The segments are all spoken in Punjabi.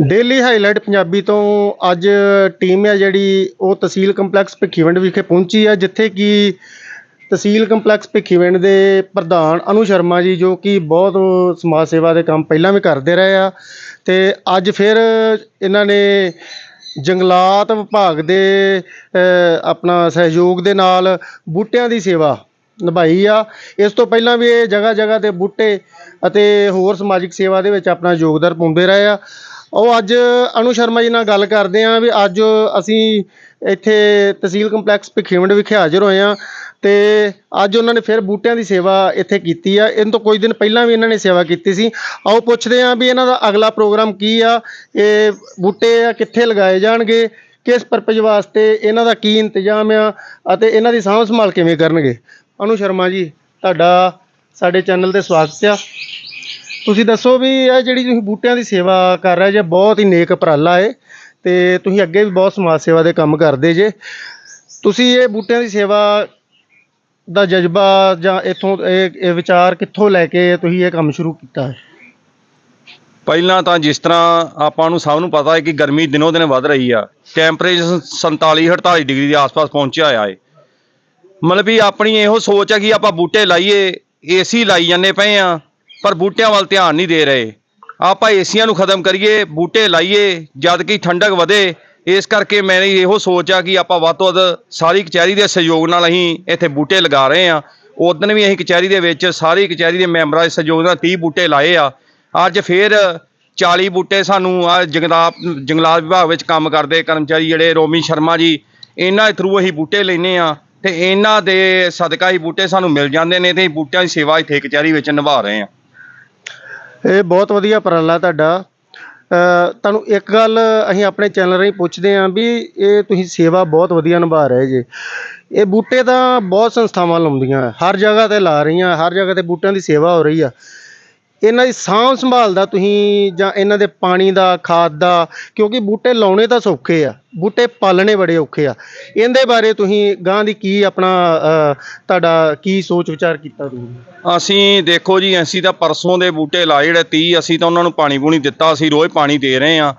ਡੇਲੀ ਹਾਈਲਾਈਟ ਪੰਜਾਬੀ ਤੋਂ ਅੱਜ ਟੀਮ ਹੈ ਜਿਹੜੀ ਉਹ ਤਹਿਸੀਲ ਕੰਪਲੈਕਸ ਭਿੱਖੀਵਿੰਡ ਵਿਖੇ ਪਹੁੰਚੀ ਹੈ, ਜਿੱਥੇ ਕਿ ਤਹਿਸੀਲ ਕੰਪਲੈਕਸ ਭਿੱਖੀਵਿੰਡ ਦੇ ਪ੍ਰਧਾਨ ਅਨੂ ਸ਼ਰਮਾ ਜੀ ਜੋ ਕਿ ਬਹੁਤ ਸਮਾਜ ਸੇਵਾ ਦੇ ਕੰਮ ਪਹਿਲਾਂ ਵੀ ਕਰਦੇ ਰਹੇ ਆ ਤੇ ਅੱਜ ਫਿਰ ਇਹਨਾਂ ਨੇ ਜੰਗਲਾਤ ਵਿਭਾਗ ਦੇ ਆਪਣਾ ਸਹਿਯੋਗ ਦੇ ਨਾਲ ਬੂਟਿਆਂ ਦੀ ਸੇਵਾ ਨਿਭਾਈ ਆ। ਇਸ ਤੋਂ ਪਹਿਲਾਂ ਵੀ ਇਹ ਜਗ੍ਹਾ ਜਗ੍ਹਾ ਤੇ ਬੂਟੇ ਅਤੇ ਹੋਰ ਸਮਾਜਿਕ ਸੇਵਾ ਦੇ ਵਿੱਚ ਆਪਣਾ ਯੋਗਦਾਨ ਪਾਉਂਦੇ ਰਹੇ ਆ। ਉਹ ਅੱਜ ਅਨੂ ਸ਼ਰਮਾ ਜੀ ਨਾਲ ਗੱਲ ਕਰਦੇ ਆ ਵੀ ਅੱਜ ਅਸੀਂ ਇੱਥੇ ਤਹਿਸੀਲ ਕੰਪਲੈਕਸ ਭਿੱਖੀਵਿੰਡ ਵਿਖੇ ਹਾਜ਼ਰ ਹੋਏ ਆ ਤੇ ਅੱਜ ਉਹਨਾਂ ਨੇ ਫਿਰ ਬੂਟਿਆਂ ਦੀ ਸੇਵਾ ਇੱਥੇ ਕੀਤੀ ਆ। ਇਹਨਾਂ ਤੋਂ ਕੁਝ ਦਿਨ ਪਹਿਲਾਂ ਵੀ ਇਹਨਾਂ ਨੇ ਸੇਵਾ ਕੀਤੀ ਸੀ। ਆਓ ਪੁੱਛਦੇ ਆ ਵੀ ਇਹਨਾਂ ਦਾ ਅਗਲਾ ਪ੍ਰੋਗਰਾਮ ਕੀ ਆ? ਇਹ ਬੂਟੇ ਆ, ਕਿੱਥੇ ਲਗਾਏ ਜਾਣਗੇ? ਕਿਸ ਪਰਪਸ ਵਾਸਤੇ ਇਹਨਾਂ ਦਾ ਕੀ ਇੰਤਜ਼ਾਮ ਆ? ਅਤੇ ਇਹਨਾਂ ਦੀ ਸਾਂਭ ਸੰਭਾਲ ਕਿਵੇਂ ਕਰਨਗੇ? ਅਨੂ ਸ਼ਰਮਾ ਜੀ, ਤੁਹਾਡਾ ਸਾਡੇ ਚੈਨਲ ਤੇ ਸਵਾਗਤ ਆ। ਤੁਸੀਂ ਦੱਸੋ ਵੀ ਇਹ ਜਿਹੜੀ ਤੁਸੀਂ ਬੂਟਿਆਂ ਦੀ ਸੇਵਾ ਕਰ ਰਹੇ ਜੇ, ਬਹੁਤ ਹੀ ਨੇਕ ਉਪਰਾਲਾ ਏ ਤੇ ਤੁਸੀਂ ਅੱਗੇ ਵੀ ਬਹੁਤ ਸਮਾਜ ਸੇਵਾ ਦੇ ਕੰਮ ਕਰਦੇ ਜੇ। ਤੁਸੀਂ ਇਹ ਬੂਟਿਆਂ ਦੀ ਸੇਵਾ ਦਾ ਜਜ਼ਬਾ ਜਾਂ ਇਥੋਂ ਇਹ ਵਿਚਾਰ ਕਿੱਥੋਂ ਲੈ ਕੇ ਤੁਸੀਂ ਇਹ ਕੰਮ ਸ਼ੁਰੂ ਕੀਤਾ ਹੈ? ਪਹਿਲਾਂ ਤਾਂ ਜਿਸ ਤਰ੍ਹਾਂ ਆਪਾਂ ਨੂੰ ਸਭ ਨੂੰ ਪਤਾ ਹੈ ਕਿ ਗਰਮੀ ਦਿਨੋਂ ਦਿਨ ਵੱਧ ਰਹੀ ਆ, ਟੈਂਪਰੇਚਰ 47 48 ਡਿਗਰੀ ਦੇ ਆਸ-ਪਾਸ ਪਹੁੰਚਿਆ ਹੋਇਆ ਏ ਮਤਲਬ ਵੀ ਆਪਣੀ ਇਹੋ ਸੋਚ ਹੈ ਕਿ ਆਪਾਂ ਬੂਟੇ ਲਾਈਏ ਏਸੀ ਲਾਈ ਜਾਂਦੇ ਪਏ ਆ ਪਰ ਬੂਟਿਆਂ ਵੱਲ ਧਿਆਨ ਨਹੀਂ ਦੇ ਰਹੇ। ਆਪਾਂ ਏਸੀਆਂ ਨੂੰ ਖਤਮ ਕਰੀਏ, ਬੂਟੇ ਲਾਈਏ, ਜਦ ਕਿ ਠੰਡਕ ਵਧੇ, ਇਸ ਕਰਕੇ ਮੇਰੀ ਇਹੋ ਸੋਚ ਆ ਕਿ ਆਪਾਂ ਵੱਧ ਤੋਂ ਵੱਧ ਸਾਰੀ ਕਚਹਿਰੀ ਦੇ ਸਹਿਯੋਗ ਨਾਲ ਅਸੀਂ ਇੱਥੇ ਬੂਟੇ ਲਗਾ ਰਹੇ ਆ ਉਦੋਂ ਵੀ ਅਸੀਂ ਕਚਹਿਰੀ ਦੇ ਵਿੱਚ ਸਾਰੀ ਕਚਹਿਰੀ ਦੇ ਮੈਂਬਰਾਂ ਦੇ ਸਹਿਯੋਗ ਨਾਲ 30 ਬੂਟੇ ਲਾਏ ਆ। ਅੱਜ ਫੇਰ 40 ਬੂਟੇ ਸਾਨੂੰ ਆ ਜੰਗਲਾਤ ਜੰਗਲਾਤ ਵਿਭਾਗ ਵਿੱਚ ਕੰਮ ਕਰਦੇ ਕਰਮਚਾਰੀ ਜਿਹੜੇ ਰੋਮੀ ਸ਼ਰਮਾ ਜੀ, ਇਹਨਾਂ ਦੇ ਥਰੂ ਅਸੀਂ ਬੂਟੇ ਲੈਨੇ ਆ ਤੇ ਇਹਨਾਂ ਦੇ ਸਦਕਾ ਹੀ ਬੂਟੇ ਸਾਨੂੰ ਮਿਲ ਜਾਂਦੇ ਨੇ ਤੇ ਬੂਟਿਆਂ ਦੀ ਸੇਵਾ ਇੱਥੇ ਕਚਹਿਰੀ ਵਿੱਚ ਨਿਭਾ ਰਹੇ ਆ ਇਹ ਬਹੁਤ ਵਧੀਆ ਉਪਰਾਲਾ ਤੁਹਾਡਾ। ਤੁਹਾਨੂੰ ਇੱਕ ਗੱਲ ਅਸੀਂ ਆਪਣੇ ਚੈਨਲ ਰਾਹੀਂ ਪੁੱਛਦੇ ਹਾਂ ਵੀ ਇਹ ਤੁਸੀਂ ਸੇਵਾ ਬਹੁਤ ਵਧੀਆ ਨਿਭਾ ਰਹੇ ਜੇ। ਇਹ ਬੂਟੇ ਤਾਂ ਬਹੁਤ ਸੰਸਥਾਵਾਂ ਲਾਉਂਦੀਆਂ, ਹਰ ਜਗ੍ਹਾ ਤੇ ਲਾ ਰਹੀਆਂ, ਹਰ ਜਗ੍ਹਾ ਤੇ ਬੂਟਿਆਂ ਦੀ ਸੇਵਾ ਹੋ ਰਹੀ ਆ। ਇਹਨਾਂ ਦੀ ਸਾਂਭ ਸੰਭਾਲ ਦਾ ਤੁਸੀਂ ਜਾਂ ਇਹਨਾਂ ਦੇ ਪਾਣੀ ਦਾ, ਖਾਦ ਦਾ, ਕਿਉਂਕਿ ਬੂਟੇ ਲਾਉਣੇ ਤਾਂ ਸੌਖੇ ਆ, ਬੂਟੇ ਪਾਲਣੇ ਬੜੇ ਔਖੇ ਆ। ਇਹਦੇ ਬਾਰੇ ਤੁਸੀਂ ਗਾਂ ਦੀ ਕੀ ਆਪਣਾ ਤੁਹਾਡਾ ਕੀ ਸੋਚ ਵਿਚਾਰ ਕੀਤਾ ਤੁਸੀਂ? ਅਸੀਂ ਦੇਖੋ ਜੀ, ਅਸੀਂ ਤਾਂ ਪਰਸੋਂ ਦੇ ਬੂਟੇ ਲਾਏ ਜਿਹੜੇ 30 ਅਸੀਂ ਤਾਂ ਉਹਨਾਂ ਨੂੰ ਪਾਣੀ ਪੂਣੀ ਦਿੱਤਾ, ਅਸੀਂ ਰੋਜ਼ ਪਾਣੀ ਦੇ ਰਹੇ ਆ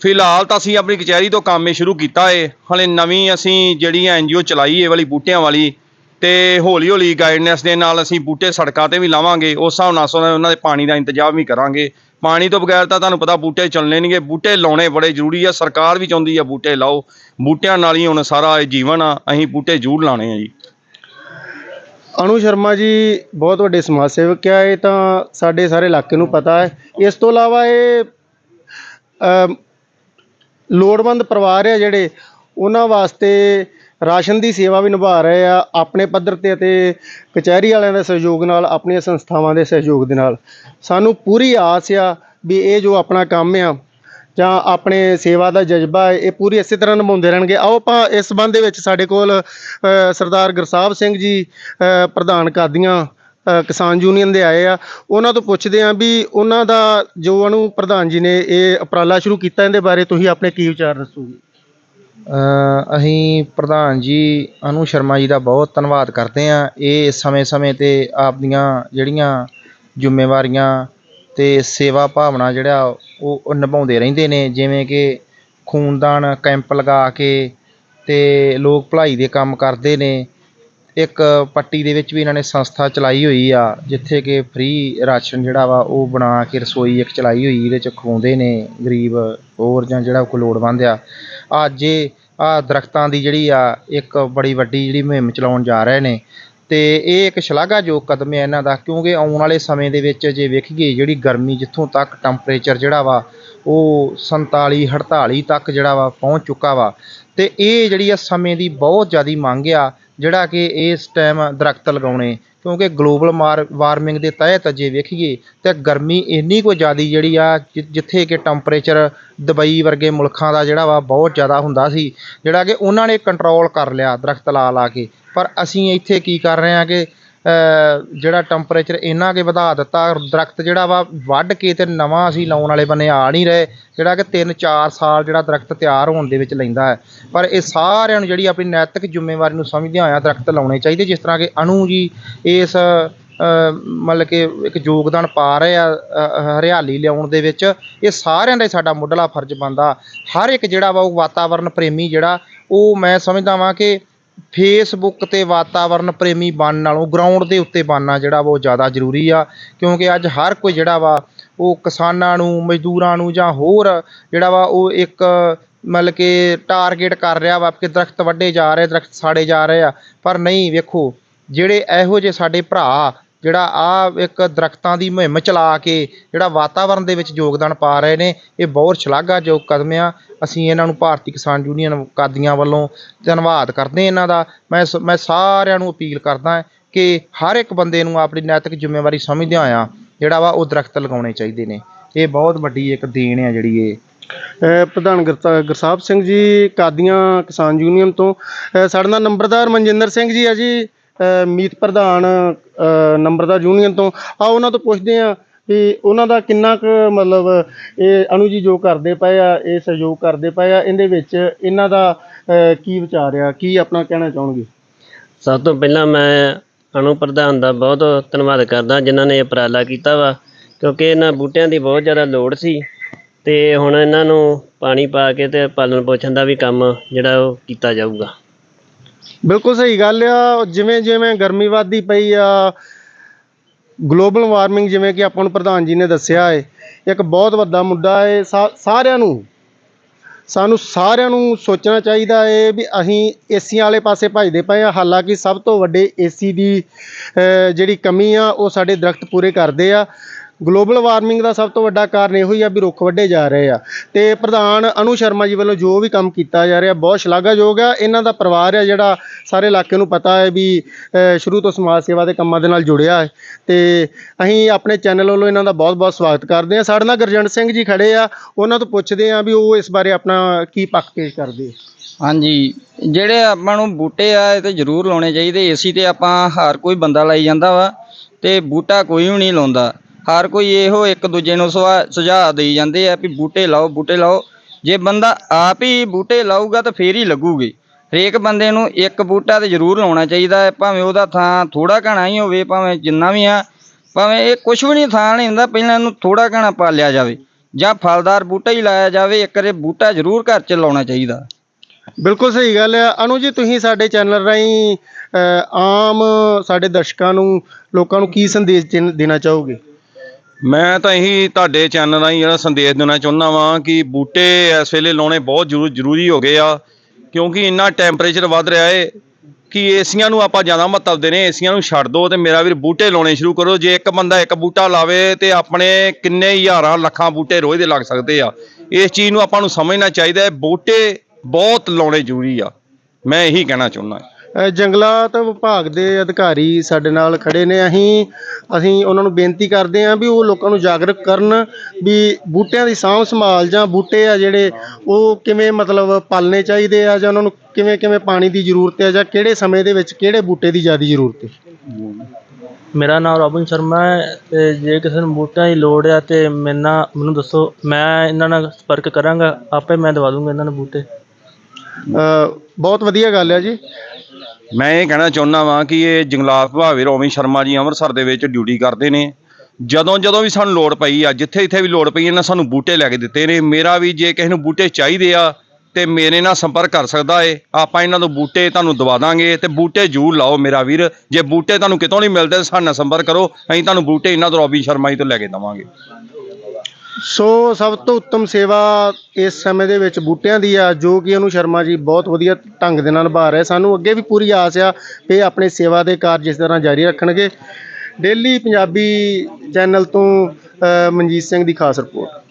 ਫਿਲਹਾਲ ਤਾਂ ਅਸੀਂ ਆਪਣੀ ਕਚਹਿਰੀ ਤੋਂ ਕੰਮ ਇਹ ਸ਼ੁਰੂ ਕੀਤਾ ਏ। ਹਲੇ ਨਵੀਂ ਅਸੀਂ ਜਿਹੜੀ ਐਨਜੀਓ ਚਲਾਈ ਏ ਵਾਲੀ ਬੂਟਿਆਂ ਵਾਲੀ ਤੇ ਹੌਲੀ ਹੌਲੀ ਗਾਈਡਨੈਸ ਦੇ ਨਾਲ ਅਸੀਂ ਬੂਟੇ ਸੜਕਾਂ ਤੇ ਵੀ ਲਾਵਾਂਗੇ, ਉਸ ਹਿਸਾਬ ਨਾਲ ਅਸੀਂ ਉਹਨਾਂ ਦੇ ਪਾਣੀ ਦਾ ਇੰਤਜ਼ਾਮ ਵੀ ਕਰਾਂਗੇ। ਪਾਣੀ ਤੋਂ ਬਗੈਰ ਤਾਂ ਤੁਹਾਨੂੰ ਪਤਾ ਬੂਟੇ ਚੱਲਣੇ ਨਹੀਂਗੇ ਬੂਟੇ ਲਾਉਣੇ ਬੜੇ ਜ਼ਰੂਰੀ ਆ, ਸਰਕਾਰ ਵੀ ਚਾਹੁੰਦੀ ਆ ਬੂਟੇ ਲਾਓ। ਬੂਟਿਆਂ ਨਾਲ ਹੀ ਹੁਣ ਸਾਰਾ ਇਹ ਜੀਵਨ ਆ, ਅਸੀਂ ਬੂਟੇ ਜ਼ਰੂਰ ਲਾਣੇ ਆ ਜੀ। ਅਨੂ ਸ਼ਰਮਾ ਜੀ, ਬਹੁਤ ਵੱਡੇ ਸਮਾਜ ਸੇਵਕ ਆ, ਇਹ ਤਾਂ ਸਾਡੇ ਸਾਰੇ ਇਲਾਕੇ ਨੂੰ ਪਤਾ ਹੈ। ਇਸ ਤੋਂ ਇਲਾਵਾ ਇਹ ਲੋੜਵੰਦ ਪਰਿਵਾਰ ਆ ਜਿਹੜੇ, ਉਹਨਾਂ ਵਾਸਤੇ ਰਾਸ਼ਨ ਦੀ ਸੇਵਾ ਵੀ ਨਿਭਾ ਰਹੇ ਆ, ਆਪਣੇ ਪੱਧਰ ਤੇ ਅਤੇ ਕਚਹਿਰੀ ਵਾਲਿਆਂ ਦੇ ਸਹਿਯੋਗ ਨਾਲ, ਆਪਣੀਆਂ ਸੰਸਥਾਵਾਂ ਦੇ ਸਹਿਯੋਗ ਦੇ ਨਾਲ। ਸਾਨੂੰ ਪੂਰੀ ਆਸ ਆ ਵੀ ਇਹ ਜੋ ਆਪਣਾ ਕੰਮ ਆ ਜਾਂ ਆਪਣੇ ਸੇਵਾ ਦਾ ਜਜ਼ਬਾ ਹੈ, ਇਹ ਪੂਰੀ ਇਸੇ ਤਰ੍ਹਾਂ ਨਿਭਾਉਂਦੇ ਰਹਿਣਗੇ। ਆਓ ਆਪਾਂ ਇਸ ਸੰਬੰਧ ਦੇ ਵਿੱਚ ਸਾਡੇ ਕੋਲ ਸਰਦਾਰ ਗੁਰਸਾਹਿਬ ਸਿੰਘ ਜੀ ਪ੍ਰਧਾਨ ਕਾਦੀਆਂ ਕਿਸਾਨ ਯੂਨੀਅਨ ਦੇ ਆਏ ਆ। ਉਹਨਾਂ ਤੋਂ ਪੁੱਛਦੇ ਆ ਵੀ ਉਹਨਾਂ ਦਾ ਜੋ ਉਹਨੂੰ ਪ੍ਰਧਾਨ ਜੀ ਨੇ ਇਹ ਉਪਰਾਲਾ ਸ਼ੁਰੂ ਕੀਤਾ, ਇਹਦੇ ਬਾਰੇ ਤੁਸੀਂ ਆਪਣੇ ਕੀ ਵਿਚਾਰ ਦੱਸੋਗੇ? ਅਸੀਂ ਪ੍ਰਧਾਨ ਜੀ, ਅਨੂ ਸ਼ਰਮਾ ਜੀ ਦਾ ਬਹੁਤ ਧੰਨਵਾਦ ਕਰਦੇ ਹਾਂ। ਇਹ ਸਮੇਂ-ਸਮੇਂ ਤੇ ਆਪਦੀਆਂ ਜਿਹੜੀਆਂ ਜ਼ਿੰਮੇਵਾਰੀਆਂ ਅਤੇ ਸੇਵਾ ਭਾਵਨਾ ਜਿਹੜਾ ਉਹ ਨਿਭਾਉਂਦੇ ਰਹਿੰਦੇ ਨੇ, ਜਿਵੇਂ ਕਿ ਖੂਨਦਾਨ ਕੈਂਪ ਲਗਾ ਕੇ ਅਤੇ ਲੋਕ ਭਲਾਈ ਦੇ ਕੰਮ ਕਰਦੇ ਨੇ। ਇੱਕ ਪੱਟੀ ਦੇ ਵਿੱਚ ਵੀ ਇਹਨਾਂ ਨੇ ਸੰਸਥਾ ਚਲਾਈ ਹੋਈ ਆ, ਜਿੱਥੇ ਕਿ ਫ੍ਰੀ ਰਾਸ਼ਨ ਜਿਹੜਾ ਵਾ ਉਹ ਬਣਾ ਕੇ ਰਸੋਈ ਇੱਕ ਚਲਾਈ ਹੋਈ, ਇਹਦੇ ਚ ਖਵਾਉਂਦੇ ਨੇ ਗਰੀਬ ਹੋਰ ਜਾਂ ਜਿਹੜਾ ਕੋਈ ਲੋੜਵੰਦ ਆ। ਅੱਜ ਇਹ, ਆ ਦਰਖਤਾਂ ਦੀ ਜਿਹੜੀ ਆ, ਇੱਕ ਬੜੀ ਵੱਡੀ ਜਿਹੜੀ ਮੁਹਿੰਮ ਚਲਾਉਣ ਜਾ ਰਹੇ ਨੇ। ਅਤੇ ਇਹ ਇੱਕ ਸ਼ਲਾਘਾਯੋਗ ਕਦਮ ਹੈ ਇਹਨਾਂ ਦਾ, ਕਿਉਂਕਿ ਆਉਣ ਵਾਲੇ ਸਮੇਂ ਦੇ ਵਿੱਚ ਜੇ ਵੇਖੀਏ, ਜਿਹੜੀ ਗਰਮੀ ਜਿੱਥੋਂ ਤੱਕ ਟੈਂਪਰੇਚਰ ਜਿਹੜਾ ਵਾ, ਉਹ 47 48 ਤੱਕ ਜਿਹੜਾ ਵਾ ਪਹੁੰਚ ਚੁੱਕਾ ਵਾ। ਅਤੇ ਇਹ ਜਿਹੜੀ ਆ ਸਮੇਂ ਦੀ ਬਹੁਤ ਜ਼ਿਆਦਾ ਮੰਗ ਆ ਜਿਹੜਾ ਕਿ ਇਸ ਟਾਈਮ ਦਰਖਤ ਲਗਾਉਣੇ, ਕਿਉਂਕਿ ਗਲੋਬਲ ਵਾਰਮਿੰਗ ਦੇ ਤਹਿਤ ਜੇ ਵੇਖੀਏ ਤਾਂ ਗਰਮੀ ਇੰਨੀ ਕੁ ਜ਼ਿਆਦਾ ਜਿਹੜੀ ਆ, ਜਿ- ਜਿੱਥੇ ਕਿ ਟੈਂਪਰੇਚਰ ਦੁਬਈ ਵਰਗੇ ਮੁਲਕਾਂ ਦਾ ਜਿਹੜਾ ਵਾ ਬਹੁਤ ਜ਼ਿਆਦਾ ਹੁੰਦਾ ਸੀ, ਜਿਹੜਾ ਕਿ ਉਹਨਾਂ ਨੇ ਕੰਟਰੋਲ ਕਰ ਲਿਆ ਦਰਖਤ ਲਾ ਲਾ ਕੇ। ਪਰ ਅਸੀਂ ਇੱਥੇ ਕੀ ਕਰ ਰਹੇ ਹਾਂ ਕਿ ਜਿਹੜਾ ਟੈਂਪਰੇਚਰ ਇੰਨਾ ਕੁ ਵਧਾ ਦਿੱਤਾ, ਦਰਖਤ ਜਿਹੜਾ ਵਾ ਵੱਢ ਕੇ ਅਤੇ ਨਵਾਂ ਅਸੀਂ ਲਾਉਣ ਵਾਲੇ ਬੰਨੇ ਆ ਨਹੀਂ ਰਹੇ, ਜਿਹੜਾ ਕਿ 3-4 ਸਾਲ ਜਿਹੜਾ ਦਰਖਤ ਤਿਆਰ ਹੋਣ ਦੇ ਵਿੱਚ ਲੈਂਦਾ ਹੈ। ਪਰ ਇਹ ਸਾਰਿਆਂ ਨੂੰ ਜਿਹੜੀ ਆਪਣੀ ਨੈਤਿਕ ਜ਼ਿੰਮੇਵਾਰੀ ਨੂੰ ਸਮਝਦਿਆਂ ਹੋਇਆਂ ਦਰਖਤ ਲਾਉਣੇ ਚਾਹੀਦੇ, ਜਿਸ ਤਰ੍ਹਾਂ ਕਿ ਅਨੂ ਜੀ ਇਸ ਮਤਲਬ ਕਿ ਇੱਕ ਯੋਗਦਾਨ ਪਾ ਰਹੇ ਆ ਹਰਿਆਲੀ ਲਿਆਉਣ ਦੇ ਵਿੱਚ, ਇਹ ਸਾਰਿਆਂ ਦਾ ਹੀ ਸਾਡਾ ਮੁੱਢਲਾ ਫਰਜ਼ ਬਣਦਾ। ਹਰ ਇੱਕ ਜਿਹੜਾ ਵਾ ਉਹ ਵਾਤਾਵਰਨ ਪ੍ਰੇਮੀ ਜਿਹੜਾ, ਉਹ ਮੈਂ ਸਮਝਦਾ ਵਾਂ ਕਿ ਫੇਸਬੁੱਕ ਤੇ ਵਾਤਾਵਰਨ ਪ੍ਰੇਮੀ ਬਣਨ ਨਾਲੋਂ ਗਰਾਊਂਡ ਦੇ ਉੱਤੇ ਬਣਨਾ ਜਿਹੜਾ ਵਾ ਉਹ ਜ਼ਿਆਦਾ ਜ਼ਰੂਰੀ ਆ, ਕਿਉਂਕਿ ਅੱਜ ਹਰ ਕੋਈ ਜਿਹੜਾ ਵਾ ਉਹ ਕਿਸਾਨਾਂ ਨੂੰ, ਮਜ਼ਦੂਰਾਂ ਨੂੰ ਜਾਂ ਹੋਰ ਜਿਹੜਾ ਵਾ ਉਹ ਇੱਕ ਮਤਲਬ ਕਿ ਟਾਰਗੇਟ ਕਰ ਰਿਹਾ ਵਾ ਕਿ ਦਰਖਤ ਵੱਢੇ ਜਾ ਰਹੇ, ਦਰਖਤ ਸਾੜੇ ਜਾ ਰਹੇ ਆ। ਪਰ ਨਹੀਂ, ਵੇਖੋ, ਜਿਹੜੇ ਇਹੋ ਜਿਹੇ ਸਾਡੇ ਭਰਾ ਜਿਹੜਾ ਆਹ ਇੱਕ ਦਰਖਤਾਂ ਦੀ ਮੁਹਿੰਮ ਚਲਾ ਕੇ ਜਿਹੜਾ ਵਾਤਾਵਰਨ ਦੇ ਵਿੱਚ ਯੋਗਦਾਨ ਪਾ ਰਹੇ ਨੇ, ਇਹ ਬਹੁਤ ਸ਼ਲਾਘਾਯੋਗ ਕਦਮ ਆ। ਅਸੀਂ ਇਹਨਾਂ ਨੂੰ ਭਾਰਤੀ ਕਿਸਾਨ ਯੂਨੀਅਨ ਕਾਦੀਆਂ ਵੱਲੋਂ ਧੰਨਵਾਦ ਕਰਦੇ ਇਹਨਾਂ ਦਾ। ਮੈਂ ਸ- ਮੈਂ ਸਾਰਿਆਂ ਨੂੰ ਅਪੀਲ ਕਰਦਾ ਕਿ ਹਰ ਇੱਕ ਬੰਦੇ ਨੂੰ ਆਪਣੀ ਨੈਤਿਕ ਜ਼ਿੰਮੇਵਾਰੀ ਸਮਝਦਿਆਂ ਆ ਜਿਹੜਾ ਵਾ ਉਹ ਦਰਖਤ ਲਗਾਉਣੇ ਚਾਹੀਦੇ ਨੇ। ਇਹ ਬਹੁਤ ਵੱਡੀ ਇੱਕ ਦੇਣ ਆ ਜਿਹੜੀ ਇਹ। ਪ੍ਰਧਾਨ ਗੁਰਤਾ- ਗੁਰਸਾਹਿਬ ਸਿੰਘ ਜੀ ਕਾਦੀਆਂ ਕਿਸਾਨ ਯੂਨੀਅਨ ਤੋਂ। ਸਾਡੇ ਨਾਲ ਨੰਬਰਦਾਰ ਮਨਜਿੰਦਰ ਸਿੰਘ ਜੀ ਆ ਜੀ। ਮੀਤ ਪ੍ਰਧਾਨ ਅ, ਨੰਬਰਦਾਰ ਯੂਨੀਅਨ ਤੋਂ। ਆ ਉਹਨਾਂ ਤੋਂ ਪੁੱਛਦੇ ਆ ਵੀ ਉਹਨਾਂ ਦਾ ਕਿੰਨਾ ਕੁ ਮਤਲਬ ਇਹ ਅਨੂ ਜੀ ਜੋ ਕਰਦੇ ਪਏ ਆ ਇਹ ਸਹਿਯੋਗ ਕਰਦੇ ਪਏ ਆ ਇਹਦੇ ਵਿੱਚ ਇਹਨਾਂ ਦਾ ਕੀ ਵਿਚਾਰ ਆ ਕੀ ਆਪਣਾ ਕਹਿਣਾ ਚਾਹਣਗੇ ਸਭ ਤੋਂ ਪਹਿਲਾਂ ਮੈਂ ਅਨੂ ਪ੍ਰਧਾਨ ਦਾ ਬਹੁਤ ਧੰਨਵਾਦ ਕਰਦਾ ਜਿਨ੍ਹਾਂ ਨੇ ਇਹ ਉਪਰਾਲਾ ਕੀਤਾ ਵਾ ਕਿਉਂਕਿ ਇਹਨਾਂ ਬੂਟਿਆਂ ਦੀ ਬਹੁਤ ਜ਼ਿਆਦਾ ਲੋੜ ਸੀ ਤੇ ਹੁਣ ਇਹਨਾਂ ਨੂੰ ਪਾਣੀ ਪਾ ਕੇ ਤੇ ਪਾਲਣ ਪੋਸ਼ਣ ਦਾ ਵੀ ਕੰਮ ਜਿਹੜਾ ਉਹ ਕੀਤਾ ਜਾਊਗਾ। ਬਿਲਕੁਲ ਸਹੀ ਗੱਲ ਆ, ਜਿਵੇਂ ਜਿਵੇਂ ਗਰਮੀ ਵੱਧਦੀ ਪਈ ਆ ਗਲੋਬਲ ਵਾਰਮਿੰਗ ਜਿਵੇਂ ਕਿ ਆਪਾਂ ਨੂੰ ਪ੍ਰਧਾਨ ਜੀ ਨੇ ਦੱਸਿਆ ਹੈ ਇੱਕ ਬਹੁਤ ਵੱਡਾ ਮੁੱਦਾ ਹੈ ਸਾ- ਸਾਰਿਆਂ ਨੂੰ, ਸਾਨੂੰ ਸਾਰਿਆਂ ਨੂੰ ਸੋਚਣਾ ਚਾਹੀਦਾ ਹੈ ਵੀ ਅਸੀਂ ਏਸੀਆਂ ਵਾਲੇ ਪਾਸੇ ਭੱਜਦੇ ਪਏ ਆ, ਹਾਲਾਂਕਿ ਸਭ ਤੋਂ ਵੱਡੇ ਏਸੀ ਦੀ ਜਿਹੜੀ ਕਮੀ ਆ, ਉਹ ਸਾਡੇ ਦਰਖਤ ਪੂਰੇ ਕਰਦੇ ਆ ਗਲੋਬਲ ਵਾਰਮਿੰਗ ਦਾ ਸਭ ਤੋਂ ਵੱਡਾ ਕਾਰਨ ਇਹੋ ਹੀ ਆ ਵੀ ਰੁੱਖ ਵੱਢੇ ਜਾ ਰਹੇ ਆ। ਤੇ ਪ੍ਰਧਾਨ ਅਨੂ ਸ਼ਰਮਾ ਜੀ ਵੱਲੋਂ ਜੋ ਵੀ ਕੰਮ ਕੀਤਾ ਜਾ ਰਿਹਾ, ਬਹੁਤ ਸ਼ਲਾਘਾਯੋਗ ਆ। ਇਹਨਾਂ ਦਾ ਪਰਿਵਾਰ ਆ ਜਿਹੜਾ ਸਾਰੇ ਇਲਾਕੇ ਨੂੰ ਪਤਾ ਹੈ ਵੀ ਸ਼ੁਰੂ ਤੋਂ ਸਮਾਜ ਸੇਵਾ ਦੇ ਕੰਮਾਂ ਦੇ ਨਾਲ ਜੁੜਿਆ ਹੈ। ਤੇ ਅਸੀਂ ਆਪਣੇ ਚੈਨਲ ਵੱਲੋਂ ਇਹਨਾਂ ਦਾ ਬਹੁਤ-ਬਹੁਤ ਸਵਾਗਤ ਕਰਦੇ ਹਾਂ। ਸਾਡੇ ਨਾਲ ਗੁਰਜੰਟ ਸਿੰਘ ਜੀ ਖੜੇ ਆ। ਉਹਨਾਂ ਤੋਂ ਪੁੱਛਦੇ ਆ ਵੀ ਉਹ ਇਸ ਬਾਰੇ ਆਪਣਾ ਕੀ ਪੱਖ ਪੇਸ਼ ਕਰਦੇ ਆ। ਹਾਂਜੀ, ਜਿਹੜੇ ਆਪਾਂ ਨੂੰ ਬੂਟੇ ਆ, ਇਹ ਤੇ ਜ਼ਰੂਰ ਲਾਉਣੇ ਚਾਹੀਦੇ। ਏਸੀ ਤੇ ਆਪਾਂ ਹਰ ਕੋਈ ਬੰਦਾ ਲਾਈ ਜਾਂਦਾ ਵਾ ਤੇ ਬੂਟਾ ਕੋਈ ਵੀ ਨਹੀਂ ਲਾਉਂਦਾ। ਹਰ ਕੋਈ ਇਹੋ ਇੱਕ ਦੂਜੇ ਨੂੰ ਸੁਝਾ- ਸੁਝਾਅ ਦੇਈ ਜਾਂਦੇ ਆ ਵੀ ਬੂਟੇ ਲਾਓ ਬੂਟੇ ਲਾਓ। ਜੇ ਬੰਦਾ ਆਪ ਹੀ ਬੂਟੇ ਲਾਊਗਾ ਤਾਂ ਫੇਰ ਹੀ ਲੱਗੂਗੇ। ਹਰੇਕ ਬੰਦੇ ਨੂੰ ਇੱਕ ਬੂਟਾ ਤੇ ਜ਼ਰੂਰ ਲਾਉਣਾ ਚਾਹੀਦਾ ਹੈ ਭਾਵੇਂ ਉਹਦਾ ਥਾਂ ਥੋੜਾ ਘਣਾ ਹੀ ਹੋਵੇ ਭਾਵੇਂ ਜਿੰਨਾ ਵੀ ਆ ਭਾਵੇਂ ਇਹ ਕੁਝ ਵੀ ਨਹੀਂ ਥਾਂ ਨਹੀਂ ਹੁੰਦਾ ਪਹਿਲਾਂ ਇਹਨੂੰ ਥੋੜਾ ਘਣਾ ਪਾਲਿਆ ਜਾਵੇ। ਜਾਂ ਫਲਦਾਰ ਬੂਟਾ ਹੀ ਲਾਇਆ ਜਾਵੇ ਇੱਕ ਰੇ ਬੂਟਾ ਜ਼ਰੂਰ ਘਰ 'ਚ ਲਾਉਣਾ ਚਾਹੀਦਾ। ਬਿਲਕੁਲ ਸਹੀ ਗੱਲ ਹੈ ਅਨੂ ਜੀ ਤੁਸੀਂ ਸਾਡੇ ਚੈਨਲ ਰਾਹੀਂ ਅ, ਆਮ ਸਾਡੇ ਦਰਸ਼ਕਾਂ ਨੂੰ ਲੋਕਾਂ ਨੂੰ ਕੀ ਸੰਦੇਸ਼ ਦੇਣ- ਦੇਣਾ ਚਾਹੋਗੇ? ਮੈਂ ਤਾਂ ਇਹੀ ਤੁਹਾਡੇ ਚੈਨਲ ਰਾਹੀਂ ਜਿਹੜਾ ਸੰਦੇਸ਼ ਦੇਣਾ ਚਾਹੁੰਦਾ ਵਾਂ ਕਿ ਬੂਟੇ ਇਸ ਵੇਲੇ ਲਾਉਣੇ ਬਹੁਤ ਜ਼ਰੂ- ਜ਼ਰੂਰੀ ਹੋ ਗਏ ਆ, ਕਿਉਂਕਿ ਇੰਨਾ ਟੈਂਪਰੇਚਰ ਵੱਧ ਰਿਹਾ ਏ ਕਿ ਏਸੀਆਂ ਨੂੰ ਆਪਾਂ ਜ਼ਿਆਦਾ ਮਹੱਤਵ ਦੇਣੇ, ਏਸੀਆਂ ਨੂੰ ਛੱਡ ਦਿਓ ਤੇ ਮੇਰਾ ਵੀਰ ਬੂਟੇ ਲਾਉਣੇ ਸ਼ੁਰੂ ਕਰੋ। ਜੇ ਇੱਕ ਬੰਦਾ ਇੱਕ ਬੂਟਾ ਲਾਵੇ ਤੇ ਆਪਣੇ ਕਿੰਨੇ ਹਜ਼ਾਰਾਂ ਲੱਖਾਂ ਬੂਟੇ ਰੋਜ਼ ਦੇ ਲੱਗ ਸਕਦੇ ਆ। ਇਸ ਚੀਜ਼ ਨੂੰ ਆਪਾਂ ਨੂੰ ਸਮਝਣਾ ਚਾਹੀਦਾ ਹੈ, ਬੂਟੇ ਬਹੁਤ ਲਾਉਣੇ ਜ਼ਰੂਰੀ ਆ। ਮੈਂ ਇਹੀ ਕਹਿਣਾ ਚਾਹੁੰਦਾ। ਜੰਗਲਾਤ ਵਿਭਾਗ ਦੇ ਅਧਿਕਾਰੀ ਸਾਡੇ ਨਾਲ ਖੜੇ ਨੇ। ਅਸੀਂ ਅਸੀਂ ਉਹਨਾਂ ਨੂੰ ਬੇਨਤੀ ਕਰਦੇ ਹਾਂ ਵੀ ਉਹ ਲੋਕਾਂ ਨੂੰ ਜਾਗਰੂਕ ਕਰਨ ਵੀ ਬੂਟਿਆਂ ਦੀ ਸਾਂਭ ਸੰਭਾਲ ਜਾਂ ਬੂਟੇ ਆ ਜਿਹੜੇ ਉਹ ਕਿਵੇਂ ਮਤਲਬ ਪਾਲਣੇ ਚਾਹੀਦੇ ਆ ਜਾਂ ਉਹਨਾਂ ਨੂੰ ਕਿਵੇਂ ਕਿਵੇਂ ਪਾਣੀ ਦੀ ਜ਼ਰੂਰਤ ਹੈ ਜਾਂ ਕਿਹੜੇ ਸਮੇਂ ਦੇ ਵਿੱਚ ਕਿਹੜੇ ਬੂਟੇ ਦੀ ਜ਼ਿਆਦਾ ਜ਼ਰੂਰਤ ਹੈ ਮੇਰਾ ਨਾਮ ਰੋਬਿਨ ਸ਼ਰਮਾ ਹੈ ਤੇ ਜੇ ਕਿਸੇ ਨੂੰ ਬੂਟਿਆਂ ਦੀ ਲੋੜ ਆ ਤੇ ਮੇਰੇ ਨਾਲ ਮੈਨੂੰ ਦੱਸੋ ਮੈਂ ਇਹਨਾਂ ਨਾਲ ਸੰਪਰਕ ਕਰਾਂਗਾ ਆਪੇ ਮੈਂ ਦਵਾ ਦੂੰਗਾ ਇਹਨਾਂ ਨੂੰ ਬੂਟੇ। ਬਹੁਤ ਵਧੀਆ ਗੱਲ ਹੈ ਜੀ। ਮੈਂ ਇਹ ਕਹਿਣਾ ਚਾਹੁੰਦਾ ਵਾਂ ਕਿ ਇਹ ਜੰਗਲਾਤ ਵਿਭਾਗ ਰੋਮੀ ਸ਼ਰਮਾ ਜੀ ਅੰਮ੍ਰਿਤਸਰ ਦੇ ਵਿੱਚ ਡਿਊਟੀ ਕਰਦੇ ਨੇ। ਜਦੋਂ ਜਦੋਂ ਵੀ ਸਾਨੂੰ ਲੋੜ ਪਈ ਆ, ਜਿੱਥੇ ਜਿੱਥੇ ਵੀ ਲੋੜ ਪਈ ਇਹਨਾਂ ਸਾਨੂੰ ਬੂਟੇ ਲੈ ਕੇ ਦਿੱਤੇ ਨੇ। ਮੇਰਾ ਵੀ ਜੇ ਕਿਸੇ ਨੂੰ ਬੂਟੇ ਚਾਹੀਦੇ ਆ, ਤੇ ਮੇਰੇ ਨਾਲ ਸੰਪਰਕ ਕਰ ਸਕਦਾ ਏ। ਆਪਾਂ ਇਹਨਾਂ ਤੋਂ ਬੂਟੇ ਤੁਹਾਨੂੰ ਦਵਾ ਦਾਂਗੇ, ਤੇ ਬੂਟੇ ਜ਼ਰੂਰ ਲਾਓ ਮੇਰਾ ਵੀਰ। ਜੇ ਬੂਟੇ ਤੁਹਾਨੂੰ ਕਿਤੋਂ ਨਹੀਂ ਮਿਲਦੇ, ਤਾਂ ਸਾਡੇ ਨਾਲ ਸੰਪਰਕ ਕਰੋ। ਅਸੀਂ ਤੁਹਾਨੂੰ ਬੂਟੇ ਇਹਨਾਂ ਤੋਂ ਰੋਬੀ ਸ਼ਰਮਾ ਜੀ ਤੋਂ ਲੈ ਕੇ ਦੇਵਾਂਗੇ। ਸੋ ਸਭ ਤੋਂ ਉੱਤਮ ਸੇਵਾ ਇਸ ਸਮੇਂ ਦੇ ਵਿੱਚ ਬੂਟਿਆਂ ਦੀ ਆ, ਜੋ ਕਿ ਉਹਨੂੰ ਸ਼ਰਮਾ ਜੀ ਬਹੁਤ ਵਧੀਆ ਢੰਗ ਦੇ ਨਾਲ ਨਿਭਾ ਰਹੇ। ਸਾਨੂੰ ਅੱਗੇ ਵੀ ਪੂਰੀ ਆਸ ਆ ਕਿ ਆਪਣੇ ਸੇਵਾ ਦੇ ਕਾਰਜ ਇਸ ਤਰ੍ਹਾਂ ਜਾਰੀ ਰੱਖਣਗੇ। ਡੇਲੀ ਪੰਜਾਬੀ ਚੈਨਲ ਤੋਂ ਮਨਜੀਤ ਸਿੰਘ ਦੀ ਖਾਸ ਰਿਪੋਰਟ।